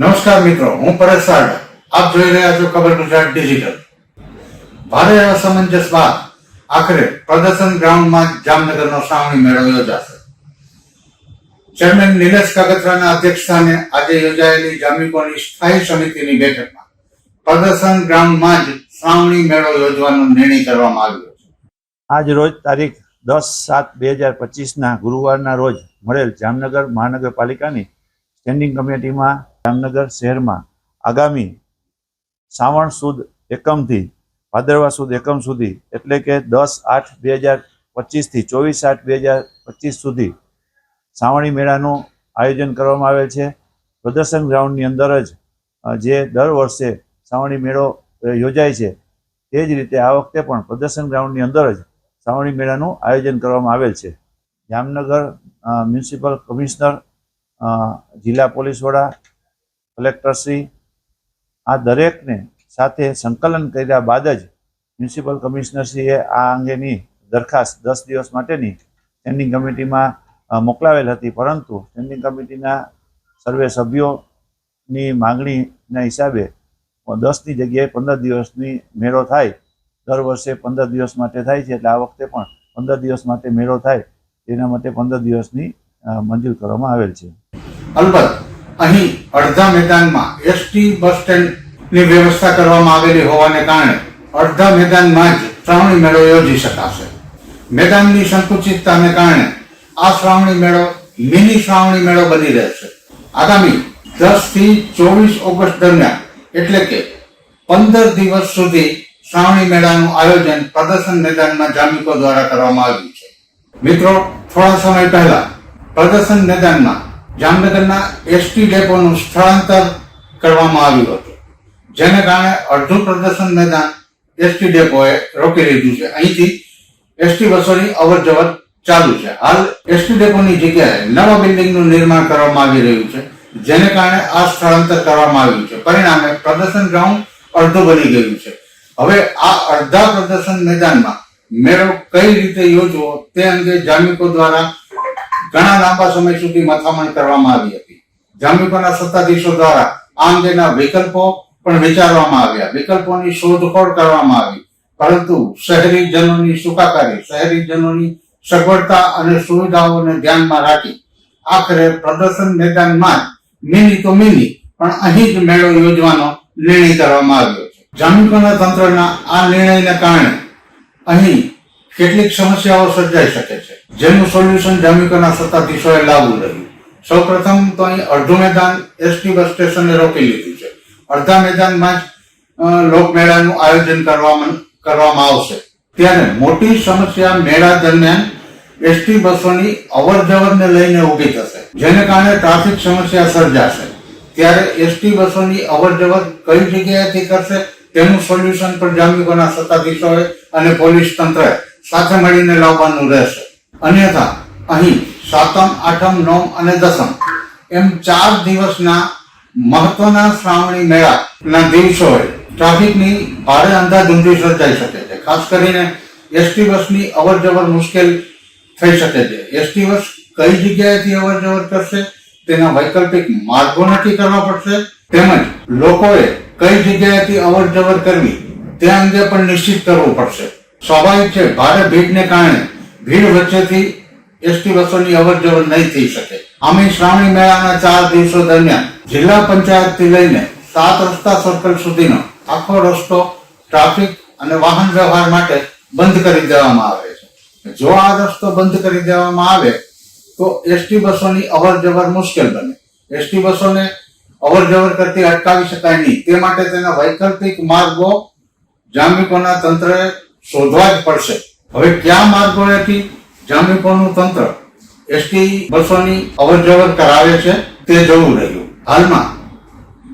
નમસ્કાર મિત્રો, હું પરેશ સાડ આપ જોઈ રહ્યા છો ખબર ગુજરાત ડિજિટલ. ભારે અસમંજસ બાદ આખરે પ્રદર્શન ગ્રાઉન્ડમાં જામનગરનો શ્રાવણી મેળો યોજાશે. ચેરમેન નિલેશ કાગતરાના અધ્યક્ષસ્થાને આજે યોજાયેલી જામીકોની સ્થાયી સમિતિની બેઠકમાં પ્રદર્શન ગ્રાઉન્ડમાં જ શ્રાવણી મેળો યોજવાનો નિર્ણય કરવામાં આવ્યો છે. આજ રોજ તારીખ દસ સાત બે હજાર પચીસના ગુરુવારના રોજ મળેલ જામનગર મહાનગરપાલિકાની સ્ટેન્ડિંગ કમિટીમાં જામનગર શહેરમાં આગામી શ્રાવણ સુદ એકમથી, ભાદરવા સુદ એકમ સુધી, એટલે કે દસ આઠ બે હજાર પચીસથી, ચોવીસ આઠ બે હજાર પચીસ સુધી શ્રાવણી મેળાનું આયોજન કરવામાં આવેલ છે. પ્રદર્શન ગ્રાઉન્ડની અંદર જ જે દર વર્ષે શ્રાવણી મેળો યોજાય છે, તે જ રીતે આ વખતે પણ પ્રદર્શન ગ્રાઉન્ડની અંદર જ શ્રાવણી મેળાનું આયોજન કરવામાં આવેલ છે. જામનગર મ્યુનિસિપલ કમિશનર જિલ્લા પોલીસ વડા કલેક્ટરશ્રી આ દરેકને સાથે સંકલન કર્યા બાદ જ મ્યુનિસિપલ કમિશનરશ્રીએ આ અંગેની દરખાસ્ત દસ દિવસ માટેની સ્ટેન્ડિંગ કમિટીમાં મોકલાવેલ હતી. પરંતુ સ્ટેન્ડિંગ કમિટીના સર્વે સભ્યોની માંગણીના હિસાબે દસની જગ્યાએ પંદર દિવસની મેળો થાય. દર વર્ષે પંદર દિવસ માટે થાય છે. એટલે આ વખતે પણ પંદર દિવસ માટે મેળો થાય. તેના માટે પંદર દિવસની મંજૂર કરવામાં આવેલ છે. અલબત્ત અહીં અડધા મેદાનમાં એસટી બસ સ્ટેન્ડની વ્યવસ્થા કરવામાં આવેલી હોવાને કારણે અડધા મેદાનમાં જ શ્રાવણી મેળો યોજી શકાશે. મેદાનની સંકુચિતતાને કારણે આ શ્રાવણી મેળો મિની શ્રાવણી મેળો બની રહેશે. આગામી દસથી ચોવીસ ઓગસ્ટ દરમિયાન, એટલે કે પંદર દિવસ સુધી શ્રાવણી મેળાનું આયોજન પ્રદર્શન મેદાનમાં જામીકો દ્વારા કરવામાં આવ્યું છે. મિત્રો, થોડા સમય પહેલા પ્રદર્શન મેદાનમાં જામનગરના એસટી ડેપોનું સ્થળાંતર કરવામાં આવ્યું હતું. જેને કારણે અડધું પ્રદર્શન મેદાન એસટી ડેપોએ રોકી લીધું છે. અહીંથી એસટી બસોની અવર જવર ચાલુ છે. હાલ એસટી ડેપોની જગ્યાએ નવા બિલ્ડિંગનું નિર્માણ કરવામાં આવી રહ્યું છે, જેને કારણે આ સ્થળાંતર કરવામાં આવ્યું છે. પરિણામે પ્રદર્શન ગ્રાઉન્ડ અડધું બની ગયું છે. હવે આ અડધા પ્રદર્શન મેદાનમાં મેળો કઈ રીતે યોજવો તે અંગે જામીકો દ્વારા ઘણા લાંબા સમય સુધી મથામણ કરવામાં આવી હતી. જામીકોના સત્તાધીશો દ્વારા આ અંગેના વિકલ્પો પણ વિચારવામાં આવ્યા. વિકલ્પોની શોધખોળ કરવામાં આવી. પરંતુ શહેરીજનોની સુખાકારી, શહેરીજનોની સગવડતા અને સુવિધાઓને ધ્યાનમાં રાખી આખરે પ્રદર્શન મેદાનમાં મિની તો મિની પણ અહીં જ મેળો યોજવાનો નિર્ણય કરવામાં આવ્યો છે. જામિકોના તંત્રના આ નિર્ણયને કારણે અહીં કેટલીક સમસ્યાઓ સર્જાઈ શકે છે. જેનું સોલ્યુશન જામિકોના સત્તાધીશોએ લાવવું રહ્યું સૌપ્રથમ તો અહીં અડધું મેદાન એસટી બસ સ્ટેશને રોકી લીધું છે. અડધા મેદાનમાં જ લોકમેળાનું આયોજન કરવામાં કરવામાં આવશે. ત્યારે મોટી સમસ્યા મેળા દરમિયાન એસટી બસોની અવર જવરને લઈને ઊભી થશે, જેને કારણે ટ્રાફિક સમસ્યા સર્જાશે. ત્યારે એસટી બસોની અવર જવર કઈ જગ્યાએથી કરશે તેનું સોલ્યુશન પણ જામિકોના સત્તાધીશોએ અને પોલીસ તંત્રએ સાથે મળીને લાવવાનું રહેશે. અન્યથા, અહીં સાતમ, આઠમ, નવમ અને દસમ. એમ ચાર દિવસના મહત્વના શ્રાવણી મેળાના દિવસોએ ટ્રાફિકની ભારે અંધાધૂંધી સર્જાઈ શકે છે. ખાસ કરીને એસટી બસની અવર જવર મુશ્કેલ થઈ શકે છે. એસટી બસ કઈ જગ્યાએથી અવર જવર કરશે? તેના વૈકલ્પિક માર્ગો નક્કી કરવા પડશે. તેમજ લોકોએ કઈ જગ્યાએથી અવર જવર કરવી? તે અંગે પણ નિશ્ચિત કરવું પડશે. સ્વાભાવિક છે, ભારે ભીડને કારણે ભીડ વચ્ચેથી એસટી બસોની અવર જવર નહીં થઈ શકે. અમે શ્રાવણી મેળાના ચાર દિવસો દરમિયાન જિલ્લા પંચાયતથી લઈને સાત રસ્તા સર્કલ સુધીનો આખો રસ્તો, ટ્રાફિક અને વાહન વ્યવહાર માટે બંધ કરી દેવામાં આવે છે. જો આ રસ્તો બંધ કરી દેવામાં આવે, તો એસટી બસોની અવર જવર મુશ્કેલ બને. એસટી બસોને અવર જવર કરતી અટકાવી શકાય નહીં. તે માટે તેના વૈકલ્પિક માર્ગો જામિકોના તંત્રએ શોધવા જ પડશે. હવે ક્યાં માર્ગોએથી જામીપણનું તંત્ર એસટી બસોની અવર કરાવે છે તે જોવું રહ્યું. હાલમાં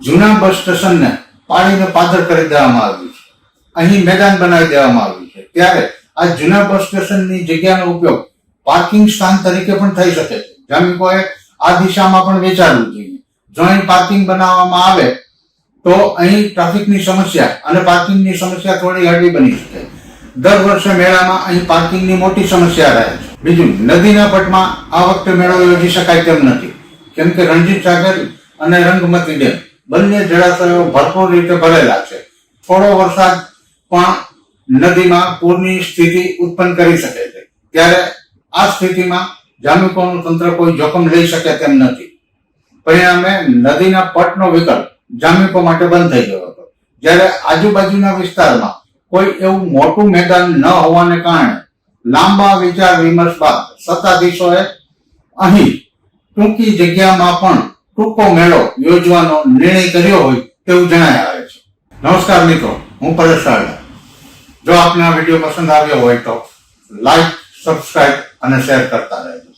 જૂના બસ સ્ટેશનને પાણીને પાદર કરી દેવામાં આવ્યું છે. અહીં મેદાન બનાવી દેવામાં આવ્યું છે. ત્યારે આ જૂના બસ સ્ટેશનની જગ્યાનો ઉપયોગ પાર્કિંગ સ્થાન તરીકે પણ થઈ શકે. છે જામિકોએ આ દિશામાં પણ વિચારવું જોઈએ. જો અહીં પાર્કિંગ બનાવવામાં આવે તો અહીં ટ્રાફિકની સમસ્યા અને પાર્કિંગની સમસ્યા થોડી હળવી બની શકે. દર વર્ષે મેળામાં અહીં પાર્કિંગની મોટી સમસ્યા રહે છે. બીજું, નદીના પટમાં આ વખતે મેળો યોજી શકાય તેમ નથી. કેમ કે રણજીત સાગર અને રંગમતી ડેમ બંને જળાશયો ભરપૂર રીતે ભરેલા છે. થોડો વરસાદ પણ નદીમાં પૂરની સ્થિતિ ઉત્પન્ન કરી શકે છે. ત્યારે આ સ્થિતિમાં જામીકોનું તંત્ર કોઈ જોખમ લઈ શકે તેમ નથી. પરિણામે નદીના પટનો વિકલ્પ જામીકો માટે બંધ થઈ ગયો હતો. જ્યારે આજુબાજુના વિસ્તારમાં કોઈ એવું મોટું મેદાન ન હોવાને કારણે લાંબા વિચાર વિમર્શ બાદ સત્તાધીશોએ અહીં ટૂંકી જગ્યામાં પણ ટૂંકો મેળો યોજવાનો નિર્ણય કર્યો હોય તેવું જણાય આવે છે નમસ્કાર મિત્રો, હું પરેશ. જો આપને આ વીડિયો પસંદ આવ્યો હોય તો લાઈક, સબસ્ક્રાઇબ અને શેર કરતા રહેજો